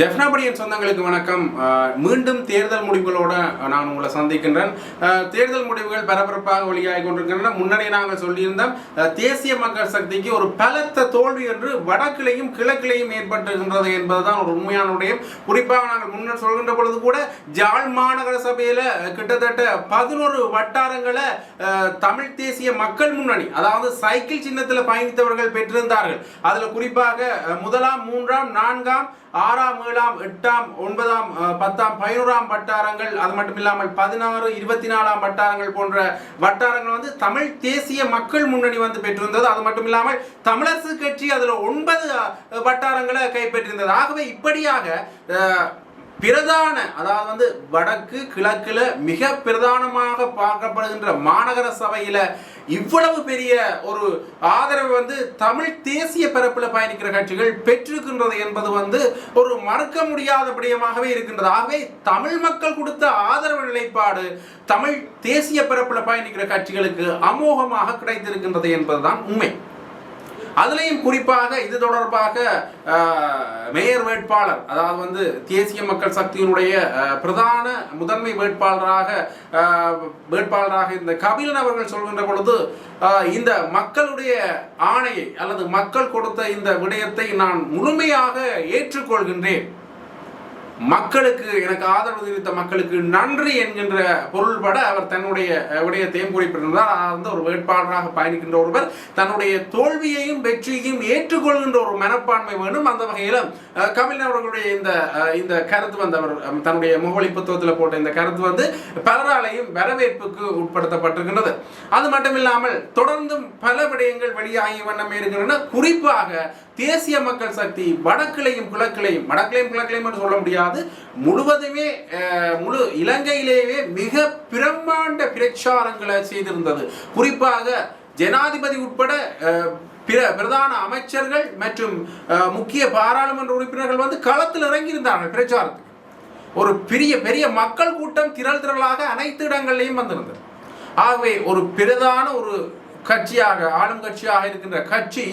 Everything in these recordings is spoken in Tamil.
ஜெஃப்னாபடியின் சொந்தங்களுக்கு வணக்கம். மீண்டும் தேர்தல் முடிவுகளோட நான் உங்களை சந்திக்கின்றேன். தேர்தல் முடிவுகள் பரபரப்பாக வெளியாகி கொண்டிருக்கின்றன. முன்னரே நாங்கள் சொல்லியிருந்தோம் தேசிய மக்கள் சக்திக்கு ஒரு பலத்த தோல்வி என்று வடக்கிலையும் கிழக்கிலையும் ஏற்பட்டிருக்கின்றது என்பதுதான் ஒரு உண்மையான விடயம் குறிப்பாக நாங்கள் முன்னர் சொல்கின்ற பொழுது கூட ஜாழ் மாநகர சபையில கிட்டத்தட்ட பதினோரு வட்டாரங்களை தமிழ் தேசிய மக்கள் முன்னணி அதாவது சைக்கிள் சின்னத்தில் பயணித்தவர்கள் பெற்றிருந்தார்கள். அதுல குறிப்பாக முதலாம் மூன்றாம் நான்காம் ஆறாம் ஏழாம் எட்டாம் ஒன்பதாம் பத்தாம் பதினோராம் வட்டாரங்கள் அது மட்டும் இல்லாமல் பதினாறு இருபத்தி நாலாம் வட்டாரங்கள் போன்ற வட்டாரங்கள் வந்து தமிழ் தேசிய மக்கள் முன்னணி வந்து பெற்றிருந்தது. அது மட்டும் இல்லாமல் தமிழரசு கட்சி அதில் ஒன்பது வட்டாரங்களை கைப்பற்றியிருந்தது ஆகவே இப்படியாக பிரதான அதாவது வந்து வடக்கு கிழக்கில் மிக பிரதானமாக பார்க்கப்படுகின்ற மாநகர சபையில் இவ்வளவு பெரிய ஒரு ஆதரவு வந்து தமிழ் தேசிய பரப்பில் பயணிக்கிற கட்சிகள் பெற்றிருக்கின்றது என்பது வந்து ஒரு மறுக்க முடியாத விடயமாகவே இருக்கின்றது. ஆகவே தமிழ் மக்கள் கொடுத்த ஆதரவு நிலைப்பாடு தமிழ் தேசிய பரப்பில் பயணிக்கிற கட்சிகளுக்கு அமோகமாக கிடைத்திருக்கின்றது என்பதுதான் உண்மை. அதுலேயும் குறிப்பாக இது தொடர்பாக மேயர் வேட்பாளர் அதாவது வந்து தேசிய மக்கள் சக்தியினுடைய பிரதான முதன்மை வேட்பாளராக வேட்பாளராக இந்த கபிலன் அவர்கள் சொல்கின்ற பொழுது இந்த மக்களுடைய ஆணையை அல்லது மக்கள் கொடுத்த இந்த விடயத்தை நான் முழுமையாக ஏற்றுக்கொள்கின்றேன். மக்களுக்கு எனக்கு ஆதரவு தெரிவித்த மக்களுக்கு நன்றி என்கின்ற பொருள்பட அவர் தன்னுடைய விடயத்தையும் குறிப்பிட்டிருந்தார் அதாவது வந்து ஒரு வேட்பாளராக பயணிக்கின்ற ஒருவர் தன்னுடைய தோல்வியையும் வெற்றியையும் ஏற்றுக்கொள்கின்ற ஒரு மனப்பான்மை வேண்டும் அந்த வகையில் அஹ், அவர்களுடைய இந்த இந்த கருத்து வந்து அவர் தன்னுடைய முகவழி புத்தகத்தில் போட்ட இந்த கருத்து வந்து பலராலையும் வரவேற்புக்கு உட்படுத்தப்பட்டிருக்கின்றது. அது மட்டும் இல்லாமல் தொடர்ந்தும் பல விடயங்கள் வெளியாகி வண்ணம் இருக்கின்றன. குறிப்பாக தேசிய மக்கள் சக்தி வடக்கிலையும் கிழக்கிலையும் வடக்கிலையும் கிழக்கிலையும் என்று சொல்ல முடியாது. முழுவதுமே முழு இலங்கையிலேயே மிக பிரம்மாண்ட பிரச்சாரங்களை செய்திருந்தது. குறிப்பாக ஜனாதிபதி உட்பட பிற பிரதான அமைச்சர்கள் மற்றும் முக்கிய பாராளுமன்ற உறுப்பினர்கள் வந்து களத்தில் இறங்கியிருந்தார்கள் பிரச்சாரத்துக்கு. ஒரு பெரிய பெரிய மக்கள் கூட்டம் திரள் திரளாக அனைத்து இடங்கள்லையும் வந்திருந்தது. ஆகவே ஒரு பிரதான ஒரு கட்சியாக ஆளும் கட்சியாக இருக்கின்ற கட்சி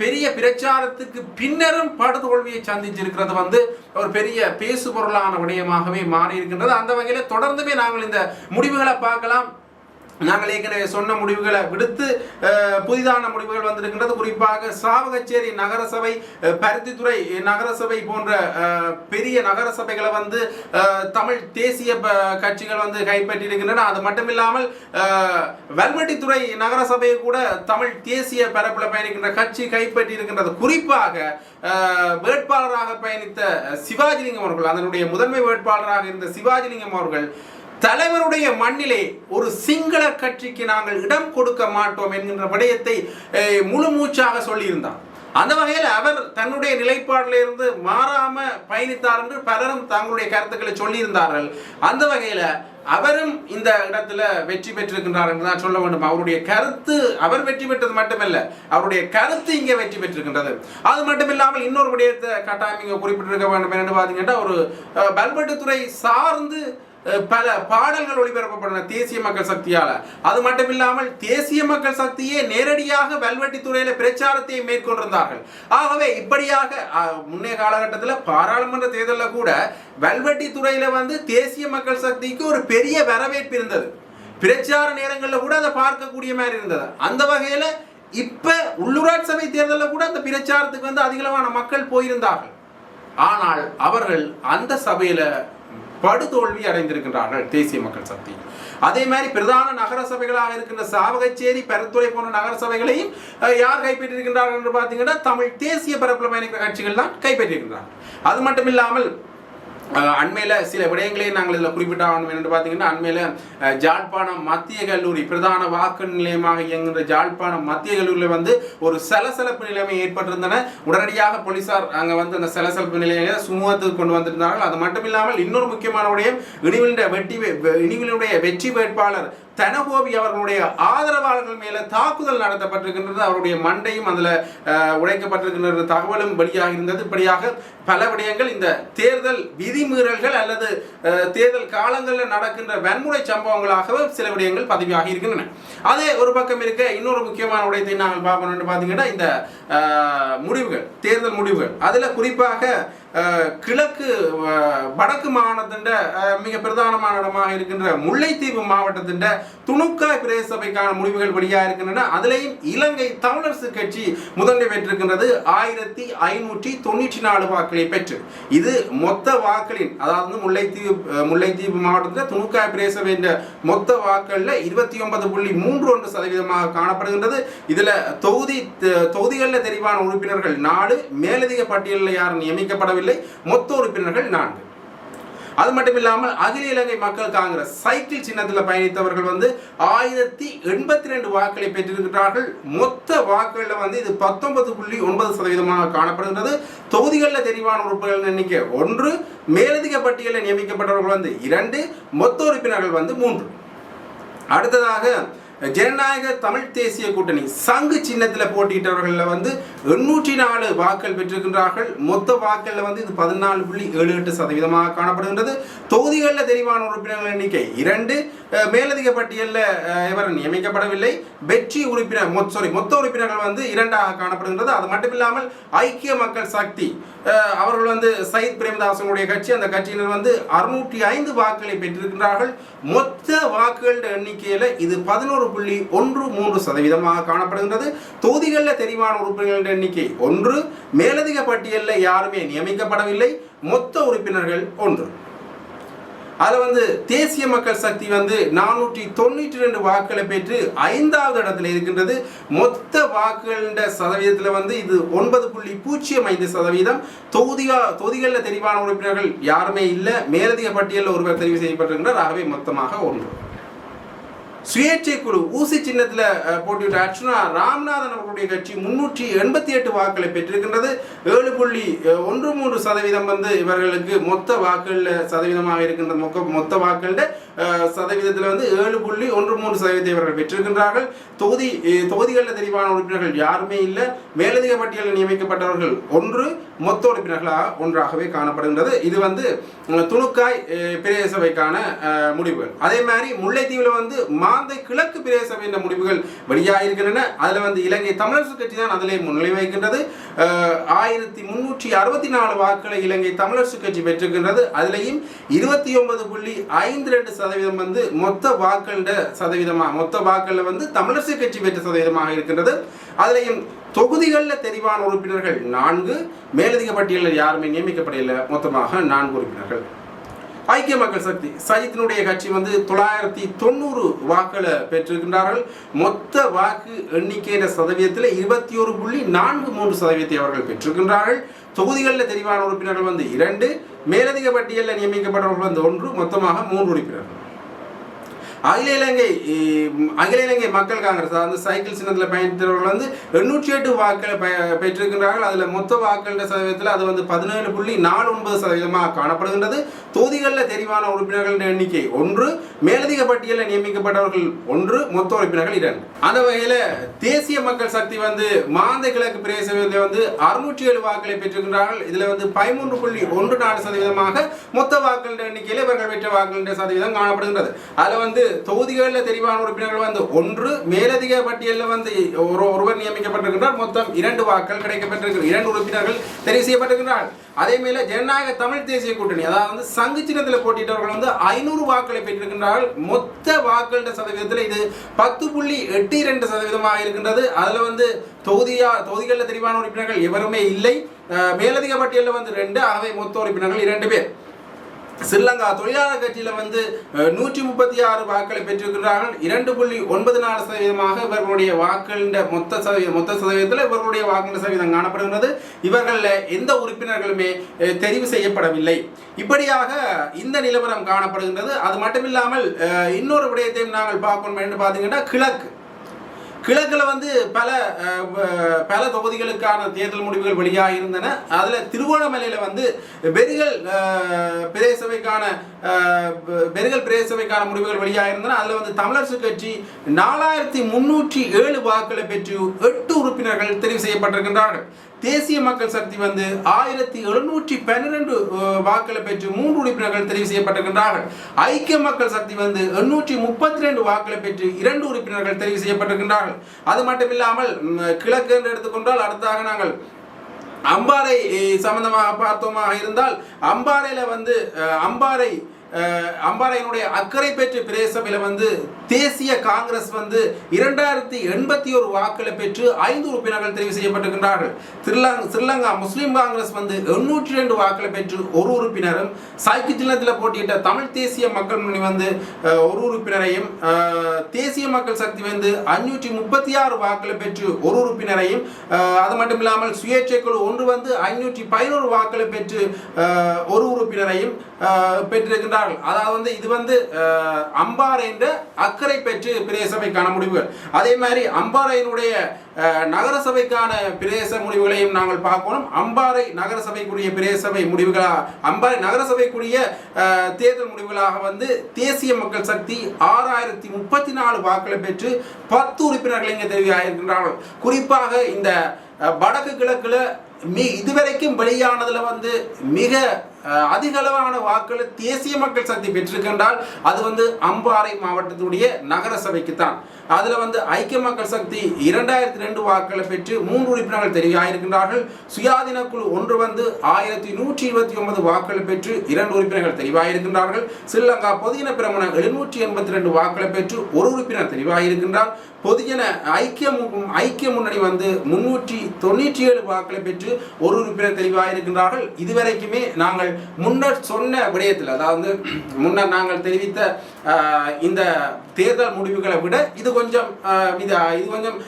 பெரிய பிரச்சாரத்துக்கு பின்னரும் படுதோல்வியை சந்திச்சிருக்கிறது வந்து ஒரு பெரிய பேசு பொருளான விடயமாகவே மாறி இருக்கின்றது அந்த வகையில் தொடர்ந்துமே நாங்கள் இந்த முடிவுகளை பார்க்கலாம். நாங்கள் ஏற்கனவே சொன்ன முடிவுகளை விடுத்து புதிதான முடிவுகள் வந்திருக்கின்றது. குறிப்பாக சாவகச்சேரி நகரசபை பருத்தித்துறை நகரசபை போன்ற பெரிய நகரசபைகளை வந்து தமிழ் தேசிய ப- கட்சிகள் வந்து கைப்பற்றியிருக்கின்றன. அது மட்டும் இல்லாமல் வல்வெட்டித்துறை நகரசபையை கூட தமிழ் தேசிய பரப்பில் பயணிக்கின்ற கட்சி கைப்பற்றி இருக்கின்றது குறிப்பாக வேட்பாளராக பயணித்த சிவாஜிலிங்கம் அவர்கள் அதனுடைய முதன்மை வேட்பாளராக இருந்த சிவாஜிலிங்கம் அவர்கள் தலைவருடைய மண்ணிலே ஒரு சிங்கள கட்சிக்கு நாங்கள் இடம் கொடுக்க மாட்டோம் என்கின்ற விடயத்தை முழு மூச்சாக சொல்லியிருந்தார். அந்த வகையில் அவர் தன்னுடைய நிலைப்பாட்டில் இருந்து மாறாம பயணித்தார் என்று பலரும் தங்களுடைய கருத்துக்களை சொல்லியிருந்தார்கள். அந்த வகையில் அவரும் இந்த இடத்துல வெற்றி பெற்றிருக்கின்றார் என்று தான் சொல்ல வேண்டும். அவருடைய கருத்து அவர் வெற்றி பெற்றது மட்டுமல்ல அவருடைய கருத்து இங்கே வெற்றி பெற்றிருக்கின்றது. அது மட்டும் இல்லாமல் இன்னொரு விடயத்தை கட்டாயம் இங்கே குறிப்பிட்டிருக்க வேண்டும். என்று பார்த்தீங்கன்னா ஒரு பல்பட்டுத்துறை சார்ந்து பல பாடல்கள் ஒளிபரப்பப்பட்டன தேசிய மக்கள் சக்தியால. அது மட்டும் இல்லாமல் தேசிய மக்கள் சக்தியே நேரடியாக வல்வெட்டி துறையில பிரச்சாரத்தை மேற்கொண்டிருந்தார்கள். ஆகவே இப்படியாக முன்னைய காலகட்டத்தில் பாராளுமன்ற தேர்தலில் கூட வல்வெட்டி துறையில வந்து தேசிய மக்கள் சக்திக்கு ஒரு பெரிய வரவேற்பு இருந்தது. பிரச்சார நேரங்களில் கூட அதை பார்க்கக்கூடிய மாதிரி இருந்தது. அந்த வகையில் இப்ப உள்ளூராட்சி சபை தேர்தலில் கூட அந்த பிரச்சாரத்துக்கு வந்து அதிகளவான மக்கள் போயிருந்தார்கள். ஆனால் அவர்கள் அந்த சபையில படுதோல்வி அடைந்திருக்கின்றார்கள் தேசிய மக்கள் சக்தி. அதே மாதிரி பிரதான நகர சபைகளாக இருக்கின்ற சாவகச்சேரி பெருத்துறை போன்ற நகர சபைகளையும் யார் கைப்பற்றியிருக்கின்றார்கள் என்று பார்த்தீங்கன்னா தமிழ் தேசிய பரப்பில் பயணிக்கிற கட்சிகள் தான் கைப்பற்றியிருக்கின்றார்கள். அது மட்டும் இல்லாமல் அண்மையில் சில விடயங்களையும் நாங்கள் இதில் குறிப்பிட்டாகணும். என்று பார்த்தீங்கன்னா அண்மையில் ஜாழ்ப்பாணம் மத்திய கல்லூரி பிரதான வாக்கு நிலையமாக இயங்குகின்ற ஜாழ்ப்பாணம் மத்திய கல்லூரியில் வந்து ஒரு சலசலப்பு நிலைமை ஏற்பட்டிருந்தன. உடனடியாக போலீசார் அங்கே வந்து அந்த சலசலப்பு நிலையை சுமூகத்துக்கு கொண்டு வந்திருந்தார்கள். அது மட்டும் இல்லாமல் இன்னொரு முக்கியமான விடயம் இனிவிலுடைய வெற்றி இனிவிலுடைய வெற்றி வேட்பாளர் தனகோபி அவர்களுடைய ஆதரவாளர்கள் மேலே தாக்குதல் நடத்தப்பட்டிருக்கின்றது. அவருடைய மண்டையும் அதில் உடைக்கப்பட்டிருக்கின்ற தகவலும் வெளியாக இருந்தது இப்படியாக பல விடயங்கள் இந்த தேர்தல் விதிமீறல்கள் அல்லது அஹ், தேர்தல் காலங்களில் நடக்கின்ற வன்முறை சம்பவங்களாகவே சில விடயங்கள் பதிவாகி இருக்கின்றன. அதே ஒரு பக்கம் இருக்க இன்னொரு முக்கியமான விடயத்தை நாங்கள் பார்க்கணும்னு பார்த்தீங்கன்னா இந்த முடிவுகள் தேர்தல் முடிவுகள். அதில் குறிப்பாக கிழக்கு வடக்கு மாகாணத்தின் அஹ், மிக பிரதானமான இடமாக இருக்கின்ற முல்லைத்தீவு மாவட்டத்தின் துணுக்காய் பிரதேச சபைக்கான முடிவுகள் வெளியாக இருக்கின்றன. அதிலேயும் இலங்கை தமிழரசு கட்சி முதன்மை பெற்றிருக்கின்றது. ஆயிரத்தி ஐநூற்றி தொண்ணூற்றி நாலு வாக்களை பெற்று. இது மொத்த வாக்களின் அதாவது முல்லைத்தீவு முல்லைத்தீவு மாவட்டத்தில் துணுக்காய் பிரதேச சபை என்ற மொத்த வாக்களில் இருபத்தி ஒன்பது புள்ளி மூன்று ஒன்று சதவீதமாக காணப்படுகின்றது. இதுல தொகுதி தொகுதிகளில் தெரிவான உறுப்பினர்கள் நாலு மேலதிக பட்டியலில் யாரும் நியமிக்கப்படவில்லை. மொத்த உறுப்பினர்கள் நான்கு. அது மட்டும் இல்லாமல் அகில இலங்கை மக்கள் காங்கிரஸ் சைக்கிள் சின்னத்தில் பயணித்தவர்கள் வந்து ஆயிரத்தி எண்பத்தி ரெண்டு வாக்களை பெற்றிருக்கிறார்கள். மொத்த வாக்குகளில் வந்து இது பத்தொன்பது புள்ளி ஒன்பது சதவீதமாக காணப்படுகின்றது. தொகுதிகளில் தெரிவான உறுப்பினர்கள் எண்ணிக்கை ஒன்று மேலதிக பட்டியலில் நியமிக்கப்பட்டவர்கள் வந்து இரண்டு மொத்த உறுப்பினர்கள் வந்து மூன்று. அடுத்ததாக ஜனநாயக தமிழ் தேசிய கூட்டணி சங்கு சின்னத்தில் போட்டியிட்டவர்களில் வந்து எண்ணூற்றி நாலு வாக்கள் பெற்றிருக்கின்றார்கள். மொத்த வாக்களில் வந்து இது பதினாலு புள்ளி ஏழு எட்டு சதவீதமாக காணப்படுகின்றது. தொகுதிகளில் தெரிவான உறுப்பினர்கள் எண்ணிக்கை இரண்டு. மேலதிக பட்டியலில் இவர் நியமிக்கப்படவில்லை. வெற்றி உறுப்பினர் சாரி மொத்த உறுப்பினர்கள் வந்து இரண்டாக காணப்படுகின்றது. அது மட்டும் இல்லாமல் ஐக்கிய மக்கள் சக்தி அவர்கள் வந்து சயித் பிரேமதாசனுடைய கட்சி அந்த கட்சியினர் வந்து அறுநூற்றி ஐந்து வாக்குகளை பெற்றிருக்கின்றார்கள். மொத்த வாக்குகளின் எண்ணிக்கையில் இது பதினோரு புள்ளி ஒன்று மூன்று சதவீதமாக காணப்படுகின்றது. தொகுதிகளில் தெரிவான உறுப்பினர்களின் எண்ணிக்கை ஒன்று. மேலதிக பட்டியலில் யாருமே நியமிக்கப்படவில்லை. மொத்த உறுப்பினர்கள் ஒன்று. அதில் வந்து தேசிய மக்கள் சக்தி வந்து நானூற்றி தொண்ணூற்றி ரெண்டு வாக்குகளை பெற்று ஐந்தாவது இடத்துல இருக்கின்றது. மொத்த வாக்குகளின் சதவீதத்தில் வந்து இது ஒன்பது புள்ளி பூஜ்ஜியம் ஐந்து சதவீதம். தொகுதியா தொகுதிகளில் தெரிவான உறுப்பினர்கள் யாருமே இல்லை. மேலதிக பட்டியலில் ஒருவர் தெரிவு செய்யப்பட்டிருக்கின்றார். ஆகவே மொத்தமாக ஒன்று. சுயேட்சை குழு ஊசி சின்னத்தில் போட்டியிட்ட அர்ச்சுனா ராம்நாதன் அவர்களுடைய கட்சி முன்னூற்றி எண்பத்தி எட்டு வாக்களை பெற்றிருக்கின்றது. ஏழு புள்ளி ஒன்று மூன்று சதவீதம் வந்து இவர்களுக்கு மொத்த வாக்குகளில் சதவீதமாக இருக்கின்ற மொக்க மொத்த வாக்குகளில் சதவீதத்தில் வந்து ஏழு புள்ளி ஒன்று மூன்று சதவீதத்தை இவர்கள் பெற்றிருக்கின்றார்கள். தொகுதி தொகுதிகளில் தெரிவான உறுப்பினர்கள் யாருமே இல்லை. மேலதிக பட்டியலில் நியமிக்கப்பட்டவர்கள் ஒன்று மொத்த உறுப்பினர்களாக ஒன்றாகவே காணப்படுகின்றது. இது வந்து துணுக்காய் பிரதேசவைக்கான முடிவுகள் அதே மாதிரி முல்லைத்தீவில் வந்து மா மாந்தை கிழக்கு பிரதேசம் என்ற முடிவுகள் வெளியாகிருக்கின்றன அதில் வந்து இலங்கை தமிழரசு கட்சி தான் அதிலே முன்னிலை வைக்கின்றது ஆயிரத்தி முன்னூற்றி அறுபத்தி நாலு வாக்குகளை இலங்கை தமிழரசு கட்சி பெற்றிருக்கின்றது. அதிலேயும் இருபத்தி ஒன்பது புள்ளி ஐந்து ரெண்டு சதவீதம் வந்து மொத்த வாக்களிட சதவீதமாக மொத்த வாக்களில் வந்து தமிழரசு கட்சி பெற்ற சதவீதமாக இருக்கின்றது. அதிலையும் தொகுதிகளில் தெரிவான உறுப்பினர்கள் நான்கு மேலதிக பட்டியலில் யாருமே நியமிக்கப்படவில்லை. மொத்தமாக நான்கு உறுப்பினர்கள். ஐக்கிய மக்கள் சக்தி சஜித்தினுடைய கட்சி வந்து தொள்ளாயிரத்தி தொண்ணூறு வாக்களை பெற்றிருக்கின்றார்கள். மொத்த வாக்கு எண்ணிக்கையின சதவீதத்தில் இருபத்தி ஒரு புள்ளி நான்கு மூன்று சதவீதத்தை அவர்கள் பெற்றிருக்கின்றார்கள். தொகுதிகளில் தெரிவான உறுப்பினர்கள் வந்து இரண்டு மேலதிக பட்டியலில் நியமிக்கப்பட்டவர்கள் வந்து ஒன்று மொத்தமாக மூன்று உறுப்பினர்கள். அகில இலங்கை அகில இலங்கை மக்கள் காங்கிரஸ் அதாவது சைக்கிள் சின்னத்தில் பயணித்தவர்கள் வந்து எண்ணூற்றி எட்டு வாக்களை பெ- பெற்றிருக்கின்றார்கள். அதில் மொத்த வாக்களின் சதவீதத்தில் அது வந்து பதினேழு புள்ளி நாலு ஒன்பது சதவீதமாக காணப்படுகின்றது. தொகுதிகளில் தெரிவான உறுப்பினர்களின் எண்ணிக்கை ஒன்று மேலதிக பட்டியலில் நியமிக்கப்பட்டவர்கள் ஒன்று மொத்த உறுப்பினர்கள் இரண்டு. அந்த வகையில் தேசிய மக்கள் சக்தி வந்து மாந்த கிழக்கு பிரதேசத்தில் வந்து அறுநூற்றி ஏழு வாக்களை பெற்றிருக்கின்றார்கள். இதில் வந்து பதிமூன்று புள்ளி ஒன்று நாலு சதவீதமாக மொத்த வாக்களின் எண்ணிக்கையில் இவர்கள் பெற்ற வாக்களின் சதவீதம் காணப்படுகின்றது. அதில் வந்து தொகுதிகளில் தெரிவான உறுப்பினர்கள் வந்து ஒன்று மேலதிக பட்டியலில் வந்து ஒரு ஒருவர் நியமிக்கப்பட்டிருக்கின்றார். மொத்தம் இரண்டு வாக்கள் கிடைக்கப்பட்டிருக்கிறது இரண்டு உறுப்பினர்கள் தெரிவு செய்யப்பட்டிருக்கிறார்கள் அதே மேல ஜனநாயக தமிழ் தேசிய கூட்டணி அதாவது வந்து சங்கு சின்னத்தில் போட்டியிட்டவர்கள் வந்து ஐநூறு வாக்களை பெற்றிருக்கின்றார்கள். மொத்த வாக்களிட சதவீதத்தில் இது பத்து புள்ளி எட்டு இரண்டு சதவீதமாக இருக்கின்றது. அதில் வந்து தொகுதியா தொகுதிகளில் தெரிவான உறுப்பினர்கள் எவருமே இல்லை. மேலதிக பட்டியலில் வந்து ரெண்டு அவை மொத்த உறுப்பினர்கள் இரண்டு பேர். ஸ்ரீலங்கா தொழிலாளர் கட்சியில வந்து நூற்றி முப்பத்தி ஆறு வாக்களை பெற்றிருக்கிறார்கள் இரண்டு புள்ளி ஒன்பது நாலு சதவீதமாக இவர்களுடைய வாக்களின் மொத்த சதவீதம் மொத்த சதவீதத்தில் இவர்களுடைய வாக்குகள் சதவீதம் காணப்படுகிறது இவர்களில் எந்த உறுப்பினர்களுமே தெரிவு செய்யப்படவில்லை. இப்படியாக இந்த நிலவரம் காணப்படுகின்றது. அது மட்டுமில்லாமல் இல்லாமல் இன்னொரு விடயத்தையும் நாங்கள் பார்க்கணும் என்று பார்த்தீங்கன்னா கிழக்கு. கிழக்கில் வந்து பல பல தொகுதிகளுக்கான தேர்தல் முடிவுகள் வெளியாக இருந்தன அதில் திருவோணமலையில் வந்து பெரிகள் பிரதேசவைக்கான பிரதேசபைக்கான அஹ், பெரிகள் முடிவுகள் வெளியாக இருந்தன அதில் வந்து தமிழரசு கட்சி நாலாயிரத்தி முன்னூற்றி ஏழு வாக்குகளை பெற்று எட்டு உறுப்பினர்கள் தெரிவு செய்யப்பட்டிருக்கின்றார்கள். தேசிய மக்கள் சக்தி வந்து ஆயிரத்தி எழுநூற்றி பன்னிரண்டு வாக்களை பெற்று மூன்று உறுப்பினர்கள் தெரிவு செய்யப்பட்டிருக்கின்றார்கள். ஐக்கிய மக்கள் சக்தி வந்து எண்ணூற்றி முப்பத்தி ரெண்டு வாக்களை பெற்று இரண்டு உறுப்பினர்கள் தெரிவு செய்யப்பட்டிருக்கின்றார்கள். அது மட்டும் இல்லாமல் கிழக்கு என்று எடுத்துக்கொண்டால் அடுத்தாக நாங்கள் அம்பாறை சம்பந்தமாக பார்த்தோமாக இருந்தால் அம்பாறையில் வந்து அம்பாறை அம்பாறையினுடைய அக்கறை பெற்று பிரதேசபையில் வந்து தேசிய காங்கிரஸ் வந்து இரண்டாயிரத்தி எண்பத்தி ஒரு வாக்களை பெற்று ஐந்து உறுப்பினர்கள் தெரிவு செய்யப்பட்டிருக்கின்றார்கள். திருலங் ஸ்ரீலங்கா முஸ்லீம் காங்கிரஸ் வந்து எண்ணூற்றி ரெண்டு வாக்களை பெற்று ஒரு உறுப்பினரும் சாய்க்கு சின்னத்தில் போட்டியிட்ட தமிழ் தேசிய மக்கள் முன்னணி வந்து ஒரு உறுப்பினரையும் தேசிய மக்கள் சக்தி வந்து அஞ்சூற்றி முப்பத்தி ஆறு வாக்களை பெற்று ஒரு உறுப்பினரையும் அது மட்டும் இல்லாமல் சுயேட்சை குழு ஒன்று வந்து ஐநூற்றி பதினோரு வாக்களை பெற்று ஒரு உறுப்பினரையும் அஹ், பெற்றிருக்கின்றார்கள் அதாவது வந்து இது வந்து அம்பாறை என்ற அக்கறை பெற்று பிரதேசபைக்கான முடிவுகள். அதே மாதிரி அம்பாறையினுடைய நகரசபைக்கான பிரதேச முடிவுகளையும் நாங்கள் பார்க்கணும். அம்பாறை நகரசபைக்குரிய பிரதேசபை முடிவுகளாக அம்பாறை நகரசபைக்குரிய தேர்தல் முடிவுகளாக வந்து தேசிய மக்கள் சக்தி ஆறாயிரத்தி முப்பத்தி நாலு வாக்களை பெற்று பத்து உறுப்பினர்கள் இங்கே தெரிவிக்கின்றார்கள் குறிப்பாக இந்த வடக்கு கிழக்கில் மீ இதுவரைக்கும் வெளியானதில் வந்து மிக அதிக அளவான வாக்குகளை தேசிய மக்கள் சக்தி பெற்றிருக்கின்றால் அது வந்து அம்பாறை மாவட்டத்துடைய நகர சபைக்கு தான் அதுல வந்து ஐக்கிய மக்கள் சக்தி இரண்டாயிரத்தி ரெண்டு வாக்குகளை பெற்று மூன்று உறுப்பினர்கள் தெரிவாயிருக்கின்றார்கள். சுயாதீன குழு ஒன்று வந்து ஆயிரத்தி நூற்றி இருபத்தி ஒன்பது வாக்குகளை பெற்று இரண்டு உறுப்பினர்கள் தெரிவாயிருக்கின்றார்கள். ஸ்ரீலங்கா பொதுஜன பிரமண எழுநூற்றி எண்பத்தி ரெண்டு வாக்குகளை பெற்று ஒரு உறுப்பினர் தெரிவாயிருக்கின்றார். பொதுஜன ஐக்கிய மு- ஐக்கிய முன்னணி வந்து முன்னூற்றி தொண்ணூற்றி ஏழு வாக்களை பெற்று ஒரு உறுப்பினர் தெரிவாயிருக்கின்றார்கள். இதுவரைக்குமே நாங்கள் முன்னர் சொன்ன விடயத்தில் அதாவது முன்னர் நாங்கள் தெரிவித்த ஆஹ், இந்த தேர்தல் முடிவுகளை விட இது கொஞ்சம் ஆஹ், இது இது கொஞ்சம்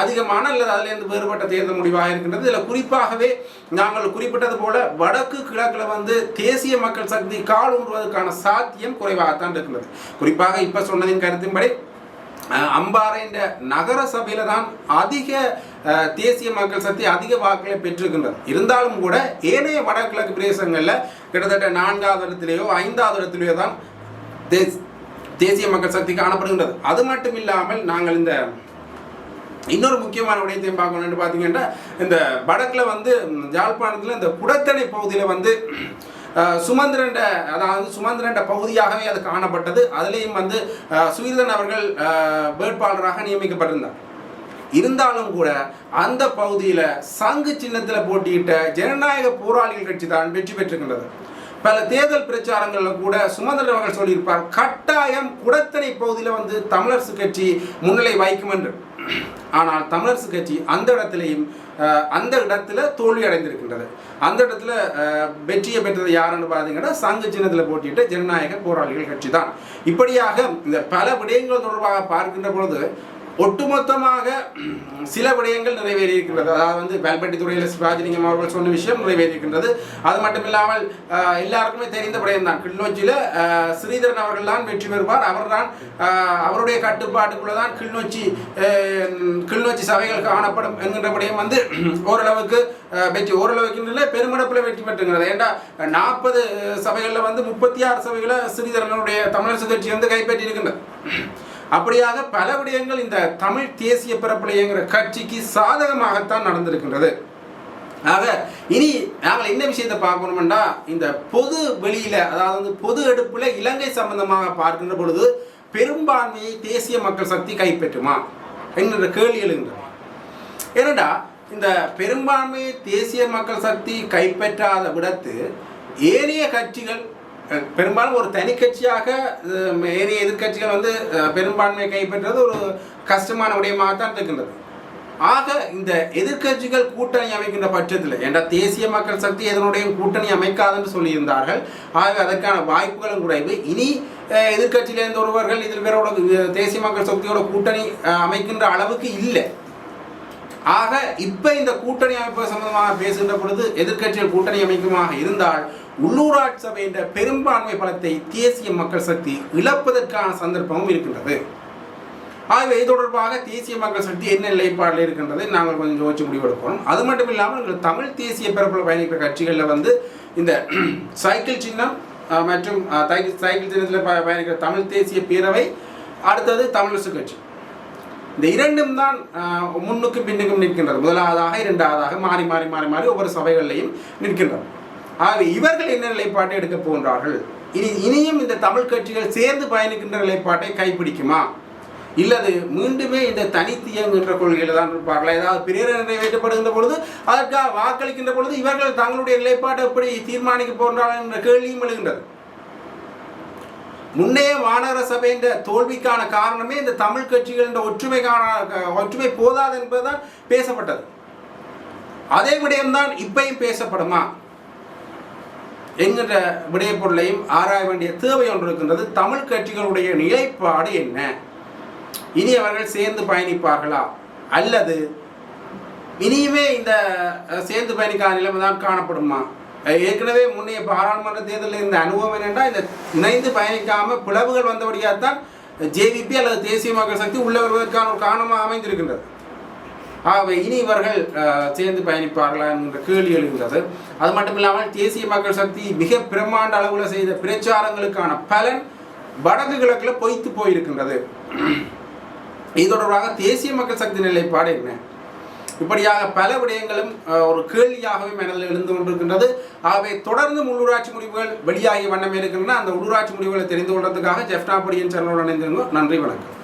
அதிகமான அல்லது அதிலிருந்து வேறுபட்ட தேர்தல் முடிவாக இருக்கின்றது. இதில் குறிப்பாகவே நாங்கள் குறிப்பிட்டது போல வடக்கு கிழக்கில் வந்து தேசிய மக்கள் சக்தி கால் ஊன்றுவதற்கான சாத்தியம் குறைவாகத்தான் இருக்கின்றது. குறிப்பாக இப்போ சொன்னதின் கருத்தின்படி அம்பாறைன்ற நகர சபையில தான் அதிக தேசிய மக்கள் சக்தி அதிக வாக்குகளை பெற்றிருக்கின்றது. இருந்தாலும் கூட ஏனைய வடகிழக்கு பிரதேசங்களில் கிட்டத்தட்ட நான்காவது இடத்திலேயோ ஐந்தாவது இடத்திலேயோ தான் தேசிய மக்கள் சக்தி காணப்படுகின்றது. அது மட்டும் இல்லாமல் நாங்கள் இந்த இன்னொரு முக்கியமான விடயத்தையும் பார்க்கணும்னு பார்த்தீங்கன்னா இந்த வடக்கில் வந்து ம், யாழ்ப்பாணத்தில் இந்த குடத்தணை பகுதியில் வந்து சுமந்திரண்ட அதாவது சுமந்திரண்ட பகுதியாகவே அது காணப்பட்டது. அதுலேயும் வந்து அஹ், அவர்கள் வேட்பாளராக நியமிக்கப்பட்டிருந்தார். இருந்தாலும் கூட அந்த பகுதியில் சங்கு சின்னத்தில் போட்டியிட்ட ஜனநாயக போராளிகள் கட்சி தான் வெற்றி பெற்றிருக்கின்றது. பல தேர்தல் பிரச்சாரங்களில் கூட சுமந்திரன் அவர்கள் சொல்லியிருப்பார் கட்டாயம் குடத்தனை பகுதியில் வந்து தமிழரசு கட்சி முன்னிலை வைக்கும் என்று. ஆனால் தமிழரசு கட்சி அந்த இடத்திலையும் அஹ், அந்த இடத்துல தோல்வி அடைந்திருக்கின்றது. அந்த இடத்துல அஹ், வெற்றியை பெற்றது யாருன்னு பார்த்தீங்கன்னா சங்க சின்னத்தில் போட்டியிட்ட ஜனநாயக போராளிகள் கட்சி தான் இப்படியாக இந்த பல விடயங்கள் தொடர்பாக பார்க்கின்ற பொழுது ஒட்டுமொத்தமாக சில விடயங்கள் நிறைவேறி இருக்கின்றது அதாவது வந்து வேல்பட்டி துறையில் சிவாஜிலிங்கம் அவர்கள் சொன்ன விஷயம் நிறைவேறியிருக்கின்றது. அது மட்டும் இல்லாமல் எல்லாருக்குமே தெரிந்த விடயம் தான் கிளிநொச்சியில் ஸ்ரீதரன் அவர்கள் தான் வெற்றி பெறுவார். அவர் தான் அவருடைய கட்டுப்பாட்டுக்குள்ள தான் கிளிநொச்சி கிள்நொச்சி கிளிநொச்சி சபைகள் காணப்படும் என்கின்ற விடயம் வந்து ஓரளவுக்கு வெற்றி ஓரளவுக்கு இல்லை பெருமளப்பில் வெற்றி பெற்றுங்கிறது ஏண்டா நாற்பது சபைகளில் வந்து முப்பத்தி ஆறு சபைகளை ஸ்ரீதரனுடைய தமிழரசு கட்சி வந்து கைப்பற்றி இருக்கின்றது அப்படியாக பல விடயங்கள் இந்த தமிழ் தேசிய பிறப்பிலைங்கிற கட்சிக்கு சாதகமாகத்தான் நடந்திருக்கின்றது. ஆக இனி நாங்கள் என்ன விஷயத்தை பார்க்கணும்னா இந்த பொது வெளியில அதாவது வந்து பொது எடுப்புல இலங்கை சம்பந்தமாக பார்க்கின்ற பொழுது பெரும்பான்மையை தேசிய மக்கள் சக்தி கைப்பற்றுமா என்கிற கேள்வி எழுகின்றது. ஏனடா இந்த பெரும்பான்மையை தேசிய மக்கள் சக்தி கைப்பற்றாத விடத்து ஏனைய கட்சிகள் பெரும்பாலும் ஒரு தனி கட்சியாக ஏனைய எதிர்க்கட்சிகள் வந்து பெரும்பான்மை பெரும்பான்மையை கைப்பற்றது ஒரு கஷ்டமான விடயமாக தான் இருக்கின்றது. ஆக இந்த எதிர்க்கட்சிகள் கூட்டணி அமைக்கின்ற பட்சத்தில் என்ற தேசிய மக்கள் சக்தி இதனுடைய கூட்டணி அமைக்காதுன்னு சொல்லியிருந்தார்கள். ஆகவே அதற்கான வாய்ப்புகளும் குறைவு. இனி எதிர்கட்சியிலிருந்து ஒருவர்கள் இதில் பேரோட தேசிய மக்கள் சக்தியோட கூட்டணி அமைக்கின்ற அளவுக்கு இல்லை. ஆக இப்ப இந்த கூட்டணி அமைப்பு சம்பந்தமாக பேசுகின்ற பொழுது எதிர்கட்சிகள் கூட்டணி அமைப்புமாக இருந்தால் உள்ளூராட்சி சபை என்ற பெரும்பான்மை பலத்தை தேசிய மக்கள் சக்தி இழப்பதற்கான சந்தர்ப்பமும் இருக்கின்றது. ஆகவே இது தொடர்பாக தேசிய மக்கள் சக்தி என்ன நிலைப்பாடில் இருக்கின்றதை நாங்கள் கொஞ்சம் யோசிச்சு முடிவெடுக்கணும் அது மட்டும் இல்லாமல் எங்கள் தமிழ் தேசிய பிறப்பில் பயணிக்கிற கட்சிகளில் வந்து இந்த சைக்கிள் சின்னம் மற்றும் சைக்கிள் சின்னத்தில் ப- பயணிக்கிற தமிழ் தேசிய பேரவை அடுத்தது தமிழரசு கட்சி. இந்த இரண்டும் தான் முன்னுக்கும் பின்னுக்கும் நிற்கின்றது. முதலாவதாக இரண்டாவதாக மாறி மாறி மாறி மாறி ஒவ்வொரு சபைகளிலையும் நிற்கின்றது. ஆகவே இவர்கள் என்ன நிலைப்பாட்டை எடுக்க போன்றார்கள் இனி இனியும் இந்த தமிழ் கட்சிகள் சேர்ந்து பயணிக்கின்ற நிலைப்பாட்டை கைப்பிடிக்குமா? இல்லது மீண்டுமே இந்த தனித்து இயங்குகின்ற கொள்கையில் தான் இருப்பார்களா? ஏதாவது பிரியர் நிறைவேற்றப்படுகின்ற பொழுது அதற்காக வாக்களிக்கின்ற பொழுது இவர்கள் தங்களுடைய நிலைப்பாட்டை எப்படி தீர்மானிக்க போன்றார்கள் என்ற கேள்வியும் எழுகின்றது. முன்னைய மாநகர சபையின் தோல்விக்கான காரணமே இந்த தமிழ் கட்சிகளின் ஒற்றுமைக்கான ஒற்றுமை போதாது என்பதுதான் பேசப்பட்டது. அதே விடயம்தான் இப்பையும் பேசப்படுமா? என்கின்ற விடய பொருளையும் ஆராய வேண்டிய தேவை ஒன்று இருக்கின்றது. தமிழ் கட்சிகளுடைய நிலைப்பாடு என்ன? இனி அவர்கள் சேர்ந்து பயணிப்பார்களா? அல்லது இனியுமே இந்த சேர்ந்து பயணிக்காத நிலைமை தான் காணப்படுமா? ஏற்கனவே முன்னைய பாராளுமன்ற தேர்தலில் இருந்த அனுபவம் என்னென்னா இந்த இணைந்து பயணிக்காமல் பிளவுகள் வந்தபடியாக தான் ஜேவிபி அல்லது தேசிய மக்கள் சக்தி உள்ள வருவதற்கான ஒரு காரணமாக அமைந்திருக்கின்றது. ஆகவே இனி இவர்கள் சேர்ந்து பயணிப்பார்களா என்கின்ற கேள்வி எழுகின்றது. அது மட்டும் இல்லாமல் தேசிய மக்கள் சக்தி மிக பிரம்மாண்ட அளவில் செய்த பிரச்சாரங்களுக்கான பலன் வடக்கு கிழக்கில் பொய்த்து போயிருக்கின்றது. இது தொடர்பாக தேசிய மக்கள் சக்தி நிலைப்பாடு என்ன? இப்படியாக பல விடயங்களும் ஒரு கேள்வியாகவே மனதில் எழுந்து கொண்டிருக்கின்றது. ஆகவே தொடர்ந்து உள்ளூராட்சி முடிவுகள் வெளியாகி வண்ணமே இருக்கின்றன. அந்த உள்ளூராட்சி முடிவுகளை தெரிந்து கொள்றதுக்காக ஜெஃப்னா பொடியின் சேனலோடு இணைந்திருந்தோம் நன்றி வணக்கம்.